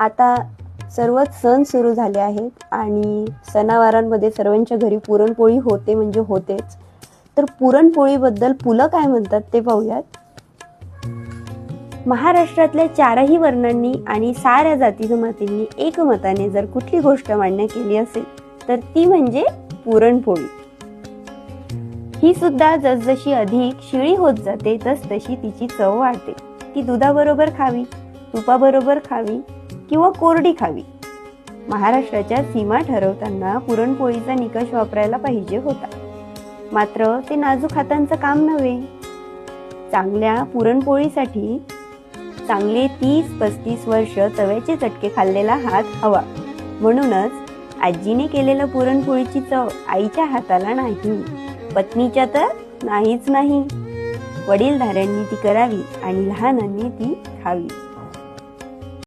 आता सर्वच सण सुरू झाले आहेत आणि सणावारांमध्ये सर्वांच्या घरी पुरणपोळी होते म्हणजे होतेच. तर पुरणपोळीबद्दल पुलं काय म्हणतात ते पाहूयात. महाराष्ट्रातल्या चारही वर्णांनी आणि साऱ्या जाती जमातींनी एकमताने जर कुठली गोष्ट मान्य केली असेल तर ती म्हणजे पुरणपोळी. ही सुद्धा जसजशी अधिक शिळी होत जाते तस तशी तिची चव वाढते. ती दुधाबरोबर खावी तुपाबरोबर खावी किंवा कोरडी खावी. महाराष्ट्राच्या सीमा ठरवताना पुरणपोळीचा निकष वापरायला पाहिजे होता. मात्र ते नाजूक हातांचं काम नव्हे. चांगल्या पुरणपोळीसाठी चांगले तीस पस्तीस वर्ष तव्याचे चटके खाल्लेला हात हवा. म्हणूनच आजीने केलेलं पुरणपोळीची चव आईच्या हाताला नाही. पत्नीच्या तर नाहीच नाही. वडीलधाऱ्यांनी ती करावी आणि लहानांनी ती खावी.